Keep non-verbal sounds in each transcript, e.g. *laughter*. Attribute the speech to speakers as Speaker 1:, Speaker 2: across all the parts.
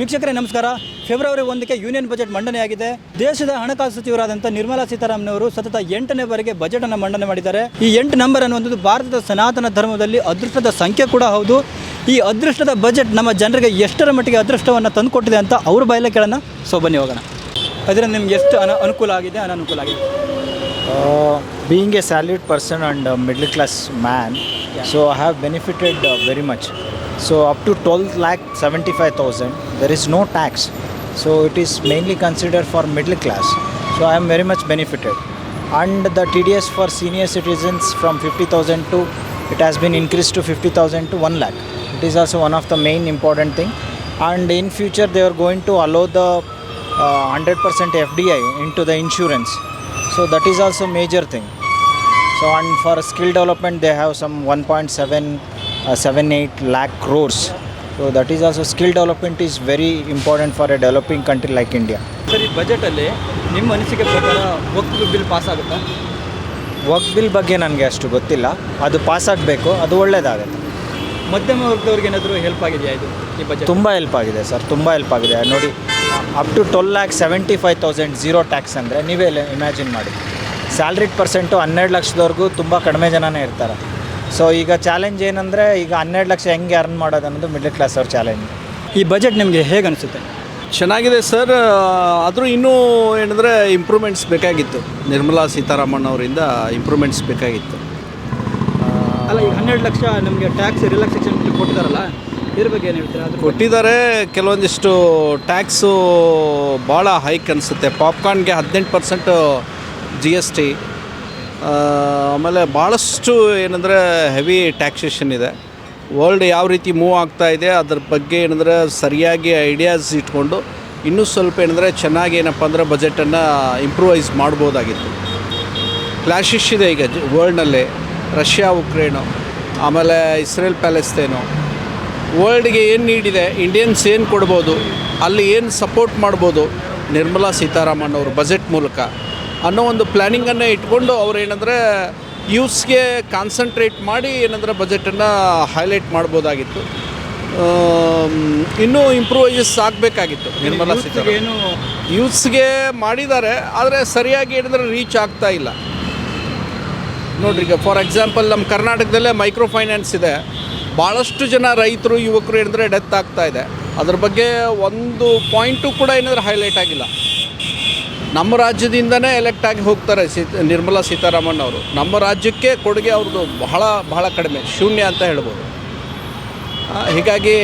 Speaker 1: ವೀಕ್ಷಕರೇ ನಮಸ್ಕಾರ. ಫೆಬ್ರವರಿ ಒಂದಕ್ಕೆ ಯೂನಿಯನ್ ಬಜೆಟ್ ಮಂಡನೆಯಾಗಿದೆ ದೇಶದ ಹಣಕಾಸು ಸಚಿವರಾದಂಥ ನಿರ್ಮಲಾ ಸೀತಾರಾಮನ್ ಅವರು ಸತತ ಎಂಟನೇ ಬಾರಿಗೆ ಬಜೆಟ್ ಅನ್ನು ಮಂಡನೆ ಮಾಡಿದ್ದಾರೆ. ಈ ಎಂಟು ನಂಬರ್ ಅನ್ನುವಂಥದ್ದು ಭಾರತದ ಸನಾತನ ಧರ್ಮದಲ್ಲಿ ಅದೃಷ್ಟದ ಸಂಖ್ಯೆ ಕೂಡ ಹೌದು. ಈ ಅದೃಷ್ಟದ ಬಜೆಟ್ ನಮ್ಮ ಜನರಿಗೆ ಎಷ್ಟರ ಮಟ್ಟಿಗೆ ಅದೃಷ್ಟವನ್ನು ತಂದುಕೊಟ್ಟಿದೆ ಅಂತ ಅವ್ರ ಬಾಯಲ್ಲೇ ಕೇಳೋಣ. ಸೊ ಬನ್ನಿ ಹೋಗೋಣ. ಅದರಿಂದ ನಿಮ್ಗೆ ಎಷ್ಟು ಅನ ಅನುಕೂಲ ಆಗಿದೆ ಅನನುಕೂಲ ಆಗಿದೆ?
Speaker 2: Being a salaried person and middle class man so I have benefited very much. So up to 12 lakh 75,000, there is no tax. So it is mainly considered for middle class. So I am very much benefited. And the TDS for senior citizens from 50,000 to it has been increased to 50,000 to 1 lakh. It is also one of the main important thing. And in future they are going to allow the uh, 100% FDI into the insurance. So that is also major thing. So and for skill development they have some 1.7 uh, 78 lakh crores. So that is also skill development is very important for a developing country like India
Speaker 1: sir ಈ ಬಜೆಟಲ್ಲಿ ನಿಮ್ಮ ಅನಿಸಿಕೆ ಪ್ರಕಾರ ಒಕ್ಕಲು bill pass ಆಗುತ್ತಾ?
Speaker 2: ವರ್ಕ್ bill ಬಗ್ಗೆ ನನಗೆ ಅಷ್ಟು ಗೊತ್ತಿಲ್ಲ. ಅದು ಪಾಸ್ ಆಗಬೇಕು ಅದು ಒಳ್ಳೆಯದಾಗುತ್ತೆ
Speaker 1: ಮಧ್ಯಮ ವರ್ಗದವ್ರಿಗೆ ಏನಾದರೂ ಹೆಲ್ಪ್ ಆಗಿದೆಯಾ ಇದು ಈ ಬಜೆಟ್
Speaker 2: ತುಂಬ ಹೆಲ್ಪ್ ಆಗಿದೆ ಸರ್ ತುಂಬ ಹೆಲ್ಪ್ ಆಗಿದೆ. ನೋಡಿ up to twelve lakh seventy five thousand zero tax ಅಂದರೆ ನೀವೇ ಇಮ್ಯಾಜಿನ್ ಮಾಡಿ. ಸ್ಯಾಲ್ರಿಡ್ ಪರ್ಸೆಂಟು ಹನ್ನೆರಡು ಲಕ್ಷದವರೆಗೂ ತುಂಬ ಕಡಿಮೆ ಜನನೇ ಇರ್ತಾರೆ. ಸೊ ಈಗ ಚಾಲೆಂಜ್ ಏನಂದರೆ ಈಗ ಹನ್ನೆರಡು ಲಕ್ಷ ಹೆಂಗೆ ಅರ್ನ್ ಮಾಡೋದು ಅನ್ನೋದು ಮಿಡ್ಲ್ ಕ್ಲಾಸ್ ಅವ್ರ ಚಾಲೆಂಜ್
Speaker 1: ಈ ಬಜೆಟ್ ನಿಮಗೆ ಹೇಗೆ ಅನಿಸುತ್ತೆ?
Speaker 3: ಚೆನ್ನಾಗಿದೆ ಸರ್ ಆದರೂ ಇನ್ನೂ ಏನಂದರೆ ಇಂಪ್ರೂವ್ಮೆಂಟ್ಸ್ ಬೇಕಾಗಿತ್ತು. ನಿರ್ಮಲಾ ಸೀತಾರಾಮನ್ ಅವರಿಂದ ಇಂಪ್ರೂವ್ಮೆಂಟ್ಸ್ ಬೇಕಾಗಿತ್ತು.
Speaker 1: ಅಲ್ಲ ಈಗ ಹನ್ನೆರಡು ಲಕ್ಷ ನಮಗೆ ಟ್ಯಾಕ್ಸ್ ರಿಲ್ಯಾಕ್ಸೇಷನ್ ಕೊಟ್ಟಿದ್ದಾರಲ್ಲ ಇದ್ರ ಬಗ್ಗೆ ಏನು ಹೇಳ್ತೀರಾ? ಅದು
Speaker 3: ಕೊಟ್ಟಿದ್ದಾರೆ. ಕೆಲವೊಂದಿಷ್ಟು ಟ್ಯಾಕ್ಸು ಭಾಳ ಹೈಕ್ ಅನಿಸುತ್ತೆ. ಪಾಪ್ಕಾರ್ನ್ಗೆ ಹದಿನೆಂಟು ಪರ್ಸೆಂಟು ಜಿ ಎಸ್ ಟಿ ಆಮೇಲೆ ಭಾಳಷ್ಟು ಏನಂದರೆ ಹೆವಿ ಟ್ಯಾಕ್ಸೇಷನ್ ಇದೆ. ವರ್ಲ್ಡ್ ಯಾವ ರೀತಿ ಮೂವ್ ಆಗ್ತಾ ಇದೆ, ಅದ್ರ ಬಗ್ಗೆ ಏನಂದರೆ ಸರಿಯಾಗಿ ಐಡಿಯಾಸ್ ಇಟ್ಕೊಂಡು ಇನ್ನೂ ಸ್ವಲ್ಪ ಏನಂದರೆ ಚೆನ್ನಾಗಿ ಏನಪ್ಪ ಅಂದರೆ ಬಜೆಟನ್ನು ಇಂಪ್ರೂವೈಸ್ ಮಾಡ್ಬೋದಾಗಿತ್ತು. ಕ್ಲಾಶಿಶ್ ಇದೆ ಈಗ ವರ್ಲ್ಡ್ನಲ್ಲಿ ರಷ್ಯಾ ಉಕ್ರೇನು ಆಮೇಲೆ ಇಸ್ರೇಲ್ ಪ್ಯಾಲೆಸ್ತೇನು ವರ್ಲ್ಡ್ಗೆ ಏನು ನೀಡಿದೆ ಇಂಡಿಯನ್ಸ್ ಏನು ಕೊಡ್ಬೋದು, ಅಲ್ಲಿ ಏನು ಸಪೋರ್ಟ್ ಮಾಡ್ಬೋದು, ನಿರ್ಮಲಾ ಸೀತಾರಾಮನ್ ಅವರು ಬಜೆಟ್ ಮೂಲಕ. ಅನ್ನೋ ಒಂದು ಪ್ಲ್ಯಾನಿಂಗನ್ನು ಇಟ್ಕೊಂಡು ಅವ್ರು ಏನಂದರೆ ಯೂಸ್ಗೆ ಕಾನ್ಸಂಟ್ರೇಟ್ ಮಾಡಿ ಏನಂದ್ರೆ ಬಜೆಟನ್ನು ಹೈಲೈಟ್ ಮಾಡ್ಬೋದಾಗಿತ್ತು. ಇನ್ನೂ ಇಂಪ್ರೂವೈಸಸ್ ಆಗಬೇಕಾಗಿತ್ತು. ನಿರ್ಮಲಾ ಸೀತಾರಾಮನ್.
Speaker 1: ಏನು
Speaker 3: ಯೂತ್ಸ್ಗೆ ಮಾಡಿದ್ದಾರೆ ಆದರೆ ಸರಿಯಾಗಿ ಏನಂದ್ರೆ ರೀಚ್ ಆಗ್ತಾ ಇಲ್ಲ. ನೋಡ್ರಿ ಈಗ ಫಾರ್ ಎಕ್ಸಾಂಪಲ್ ನಮ್ಮ ಕರ್ನಾಟಕದಲ್ಲೇ ಮೈಕ್ರೋ ಫೈನಾನ್ಸ್ ಇದೆ. ಭಾಳಷ್ಟು ಜನ ರೈತರು ಯುವಕರು ಏನಂದರೆ ಡೆತ್ ಆಗ್ತಾ ಇದೆ. ಅದ್ರ ಬಗ್ಗೆ ಒಂದು ಪಾಯಿಂಟು ಕೂಡ ಏನಂದ್ರೆ ಹೈಲೈಟ್ ಆಗಿಲ್ಲ. ನಮ್ಮ ರಾಜ್ಯದಿಂದನೇ ಎಲೆಕ್ಟ್ ಆಗಿ ಹೋಗ್ತಾರೆ ಸೀತ್ ನಿರ್ಮಲಾ ಸೀತಾರಾಮನ್ ಅವರು. ನಮ್ಮ ರಾಜ್ಯಕ್ಕೆ ಕೊಡುಗೆ ಅವ್ರದ್ದು ಬಹಳ ಬಹಳ ಕಡಿಮೆ, ಶೂನ್ಯ ಅಂತ ಹೇಳ್ಬೋದು. ಹೀಗಾಗಿ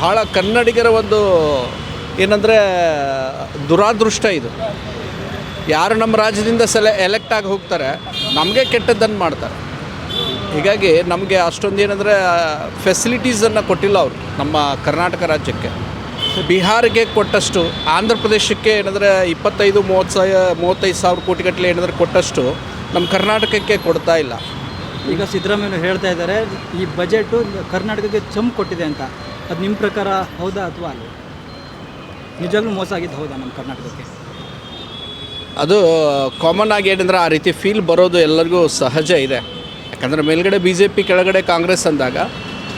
Speaker 3: ಭಾಳ ಕನ್ನಡಿಗರ ಒಂದು ಏನಂದರೆ ದುರಾದೃಷ್ಟ ಇದು. ಯಾರು ನಮ್ಮ ರಾಜ್ಯದಿಂದ ಸೆಲೆ ಎಲೆಕ್ಟ್ ಆಗಿ ಹೋಗ್ತಾರೆ, ನಮಗೆ ಕೆಟ್ಟದ್ದನ್ನು ಮಾಡ್ತಾರೆ. ಹೀಗಾಗಿ ನಮಗೆ ಅಷ್ಟೊಂದು ಏನಂದರೆ ಫೆಸಿಲಿಟೀಸನ್ನು ಕೊಟ್ಟಿಲ್ಲ ಅವರು ನಮ್ಮ ಕರ್ನಾಟಕ ರಾಜ್ಯಕ್ಕೆ. ಬಿಹಾರಿಗೆ ಕೊಟ್ಟಷ್ಟು ಆಂಧ್ರ ಪ್ರದೇಶಕ್ಕೆ ಏನಂದರೆ ಇಪ್ಪತ್ತೈದು ಮೂವತ್ತು ಸಾವಿರ ಮೂವತ್ತೈದು ಸಾವಿರ ಕೋಟಿಗಟ್ಟಲೆ ಏನಾದರೂ ಕೊಟ್ಟಷ್ಟು ನಮ್ಮ ಕರ್ನಾಟಕಕ್ಕೆ ಕೊಡ್ತಾ ಇಲ್ಲ.
Speaker 1: ಈಗ ಸಿದ್ದರಾಮಯ್ಯ ಹೇಳ್ತಾ ಇದ್ದಾರೆ ಈ ಬಜೆಟು ಕರ್ನಾಟಕಕ್ಕೆ ಚಮ್ ಕೊಟ್ಟಿದೆ ಅಂತ. ಅದು ನಿಮ್ಮ ಪ್ರಕಾರ ಹೌದಾ ಅಥವಾ ಅಲ್ಲ ನಿಜವಾಗ್ಲೂ ಮೋಸ ಆಗಿದ್ದು ಹೌದಾ ನಮ್ಮ ಕರ್ನಾಟಕಕ್ಕೆ?
Speaker 3: ಅದು ಕಾಮನ್ ಆಗಿ ಏನಂದ್ರೆ ಆ ರೀತಿ ಫೀಲ್ ಬರೋದು ಎಲ್ಲರಿಗೂ ಸಹಜ ಇದೆ. ಯಾಕಂದರೆ ಮೇಲ್ಗಡೆ ಬಿ ಜೆ ಪಿ ಕೆಳಗಡೆ ಕಾಂಗ್ರೆಸ್ ಅಂದಾಗ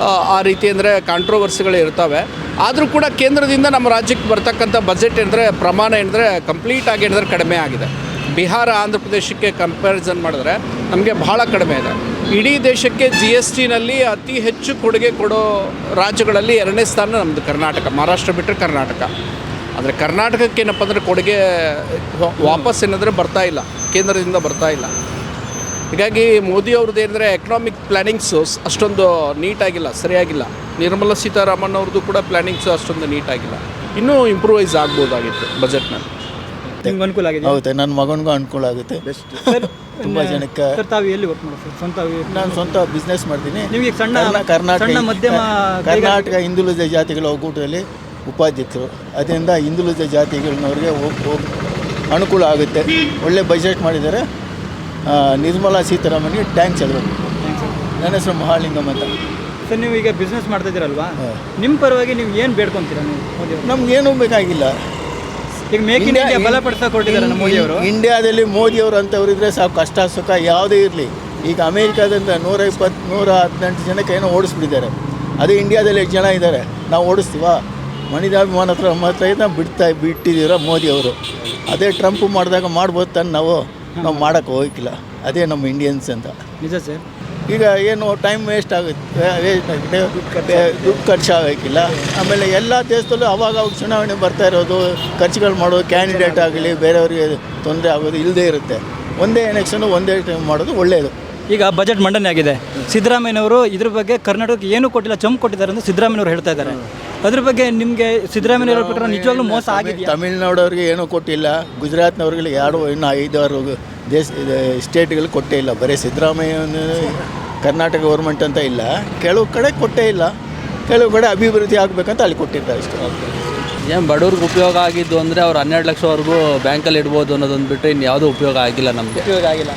Speaker 3: ಆ, ಆ ರೀತಿ ಅಂದರೆ ಕಾಂಟ್ರೋವರ್ಸಿಗಳು ಇರ್ತವೆ. ಆದರೂ ಕೂಡ ಕೇಂದ್ರದಿಂದ ನಮ್ಮ ರಾಜ್ಯಕ್ಕೆ ಬರ್ತಕ್ಕಂಥ ಬಜೆಟ್ ಏನಂದರೆ, ಪ್ರಮಾಣ ಏನಂದರೆ ಕಂಪ್ಲೀಟ್ ಆಗಿ ಏನಂದ್ರೆ ಕಡಿಮೆ ಆಗಿದೆ. ಬಿಹಾರ ಆಂಧ್ರ ಪ್ರದೇಶಕ್ಕೆ ಕಂಪ್ಯಾರಿಸನ್ ಮಾಡಿದ್ರೆ ನಮಗೆ ಬಹಳ ಕಡಿಮೆ ಇದೆ. ಇಡೀ ದೇಶಕ್ಕೆ ಜಿ ಎಸ್ ಟಿನಲ್ಲಿ ಅತಿ ಹೆಚ್ಚು ಕೊಡುಗೆ ಕೊಡೋ ರಾಜ್ಯಗಳಲ್ಲಿ ಎರಡನೇ ಸ್ಥಾನ ನಮ್ಮದು ಕರ್ನಾಟಕ, ಮಹಾರಾಷ್ಟ್ರ ಬಿಟ್ಟರೆ ಕರ್ನಾಟಕ. ಆದರೆ ಕರ್ನಾಟಕಕ್ಕೆ ಏನಪ್ಪ ಅಂದರೆ ಕೊಡುಗೆ ವಾಪಸ್ ಏನಂದರೆ ಬರ್ತಾ ಇಲ್ಲ. ಕೇಂದ್ರದಿಂದ ಬರ್ತಾ ಇಲ್ಲ. ಹೀಗಾಗಿ ಮೋದಿ ಅವ್ರದ್ದು ಏನಂದರೆ ಎಕನಾಮಿಕ್ ಪ್ಲ್ಯಾನಿಂಗ್ಸು ಅಷ್ಟೊಂದು ನೀಟಾಗಿಲ್ಲ ಸರಿಯಾಗಿಲ್ಲ. ನಿರ್ಮಲಾ ಸೀತಾರಾಮನ್ ಅವ್ರದ್ದು ಕೂಡ ಪ್ಲ್ಯಾನಿಂಗ್ಸು ಅಷ್ಟೊಂದು ನೀಟಾಗಿಲ್ಲ. ಇನ್ನೂ ಇಂಪ್ರೂವೈಸ್ ಆಗ್ಬೋದಾಗಿತ್ತು ಬಜೆಟ್ನ
Speaker 1: ನಿಮ್ಗೆ ಅನುಕೂಲ ಆಗಿದೆ?
Speaker 4: ಹೌದು ನನ್ನ ಮಗನಿಗೂ ಅನುಕೂಲ ಆಗುತ್ತೆ. *laughs*
Speaker 1: ಸರ್
Speaker 4: ತುಂಬ ಜನಕ್ಕೆ
Speaker 1: ಸರ್ ತಾವು ಎಲ್ಲಿ ವರ್ಕ್ ಮಾಡೋದು ಸರ್? ಸ್ವಂತ
Speaker 4: ನಾನು ಸ್ವಂತ ಬಿಸ್ನೆಸ್ ಮಾಡ್ತೀನಿ.
Speaker 1: ನಿಮಗೆ ಸಣ್ಣ
Speaker 4: ಕರ್ನಾಟಕ
Speaker 1: ಸಣ್ಣ ಮಧ್ಯಮ
Speaker 4: ಕರ್ನಾಟಕ ಹಿಂದುಳಿದ ಜಾತಿಗಳ ಒಕ್ಕೂಟದಲ್ಲಿ ಉಪಾಧ್ಯಕ್ಷರು. ಅದರಿಂದ ಹಿಂದುಳಿದ ಜಾತಿಗಳನ್ನವ್ರಿಗೆ ಹೋಗ್- ಹೋಗ್- ಅನುಕೂಲ ಆಗುತ್ತೆ. ಒಳ್ಳೆ ಬಜೆಟ್ ಮಾಡಿದ್ದಾರೆ. ನಿರ್ಮಲಾ ಸೀತಾರಾಮನ್ಗೆ ಟ್ಯಾಂಕ್ಸ್ ಅದರ ನನ್ನ ಹೆಸರು ಮಹಾಲಿಂಗಮ್ ಅಂತ.
Speaker 1: ಸರ್ ನೀವು ಈಗ ಬಿಸ್ನೆಸ್ ಮಾಡ್ತಾ ಇದ್ದೀರಲ್ವಾ?
Speaker 4: ಹಾಂ.
Speaker 1: ನಿಮ್ಮ ಪರವಾಗಿ ನೀವು ಏನು ಬೇಡ್ಕೊಂತೀರಾ ನೀವು
Speaker 4: ನಮ್ಗೇನೂ ಬೇಕಾಗಿಲ್ಲ.
Speaker 1: ಈಗ ಮೇಕ್ ಇನ್
Speaker 4: ಇಂಡಿಯಾ-
Speaker 1: ಇಂಡಿಯಾ ಬಲಪಡಿಸಕ್ಕೆ ಕೊಟ್ಟಿದ್ದಾರೆ ನಮ್ಮ ಮೋದಿಯವರು
Speaker 4: ಇಂಡಿಯಾದಲ್ಲಿ ಮೋದಿಯವರು ಅಂತವ್ರು ಇದ್ರೆ ಸಾಕು ಕಷ್ಟ ಸುಖ ಯಾವುದೇ ಇರಲಿ. ಈಗ ಅಮೇರಿಕಾದಿಂದ ನೂರ ಇಪ್ಪತ್ತು ನೂರ ಹದಿನೆಂಟು ಜನಕ್ಕೆ ಏನೋ ಓಡಿಸ್ಬಿಟ್ಟಿದ್ದಾರೆ. ಅದೇ ಇಂಡಿಯಾದಲ್ಲಿ ಎಷ್ಟು ಜನ ಇದ್ದಾರೆ. ನಾವು ಓಡಿಸ್ತೀವಾ? ಮನಿದಾಭಿಮಾನ ಹತ್ರ ಮಾತ್ರ ಬಿಡ್ತಾ ಬಿಟ್ಟಿದ್ದೀರ ಮೋದಿಯವರು ಅದೇ ಟ್ರಂಪ್ ಮಾಡಿದಾಗ ಮಾಡ್ಬೋದು ತಾನೆ ನಾವು. ನಾವು ಮಾಡೋಕ್ಕೆ ಹೋಗಿಲ್ಲ ಅದೇ ನಮ್ಮ ಇಂಡಿಯನ್ಸ್ ಅಂತ.
Speaker 1: ನಿಜ ಸರ್
Speaker 4: ಈಗ ಏನು ಟೈಮ್ ವೇಸ್ಟ್ ಆಗುತ್ತೆ. ವೇಸ್ಟ್ ಆಗುತ್ತೆ ದುಡ್ಡು ಖರ್ಚು ಆಗೋಕ್ಕಿಲ್ಲ. ಆಮೇಲೆ ಎಲ್ಲ ದೇಶದಲ್ಲೂ ಅವಾಗ ಅವಾಗ ಚುನಾವಣೆ ಬರ್ತಾ ಇರೋದು ಖರ್ಚುಗಳು ಮಾಡೋದು ಕ್ಯಾಂಡಿಡೇಟ್ ಆಗಲಿ ಬೇರೆಯವ್ರಿಗೆ ತೊಂದರೆ ಆಗೋದು ಇಲ್ಲದೇ ಇರುತ್ತೆ. ಒಂದೇ ಎಲೆಕ್ಷನು ಒಂದೇ ಟೈಮ್ ಮಾಡೋದು ಒಳ್ಳೆಯದು
Speaker 1: ಈಗ ಬಜೆಟ್ ಮಂಡನೆ ಆಗಿದೆ. ಸಿದ್ದರಾಮಯ್ಯನವರು ಇದ್ರ ಬಗ್ಗೆ ಕರ್ನಾಟಕಕ್ಕೆ ಏನು ಕೊಟ್ಟಿಲ್ಲ ಚಮ್ ಕೊಟ್ಟಿದ್ದಾರೆ ಅಂತ ಸಿದ್ದರಾಮಯ್ಯನವರು ಹೇಳ್ತಾ ಇದ್ದಾರೆ. ಅದ್ರ ಬಗ್ಗೆ ನಿಮಗೆ ಸಿದ್ದರಾಮಯ್ಯನವರ ಪ್ರಕಾರ ನಿಜವಾಗ್ಲೂ ಮೋಸ ಆಗಿದೆ
Speaker 4: ತಮಿಳ್ನಾಡವ್ರಿಗೆ ಏನೂ ಕೊಟ್ಟಿಲ್ಲ ಗುಜರಾತ್ನವ್ರಿಗೆ ಯಾರು ಇನ್ನು ಐದಾರು ದೇಶ ಇದು ಸ್ಟೇಟ್ಗಳು ಕೊಟ್ಟೇ ಇಲ್ಲ. ಬರೀ ಸಿದ್ದರಾಮಯ್ಯ ಕರ್ನಾಟಕ ಗೌರ್ಮೆಂಟ್ ಅಂತ ಇಲ್ಲ. ಕೆಲವು ಕಡೆ ಕೊಟ್ಟೇ ಇಲ್ಲ. ಕೆಲವು ಕಡೆ ಅಭಿವೃದ್ಧಿ ಆಗಬೇಕಂತ ಅಲ್ಲಿ ಕೊಟ್ಟಿದ್ದಾರೆ ಇಷ್ಟು
Speaker 5: ಏನು ಬಡವ್ರಿಗೆ ಉಪಯೋಗ ಆಗಿದ್ದು ಅಂದರೆ ಅವ್ರು ಹನ್ನೆರಡು ಲಕ್ಷವರೆಗೂ ಬ್ಯಾಂಕಲ್ಲಿ ಇಡ್ಬೋದು ಅನ್ನೋದೊಂದು ಬಿಟ್ಟರೆ ಇನ್ನು ಯಾವುದೂ ಉಪಯೋಗ ಆಗಿಲ್ಲ ನಮಗೆ.
Speaker 1: ಉಪಯೋಗ ಆಗಿಲ್ಲ.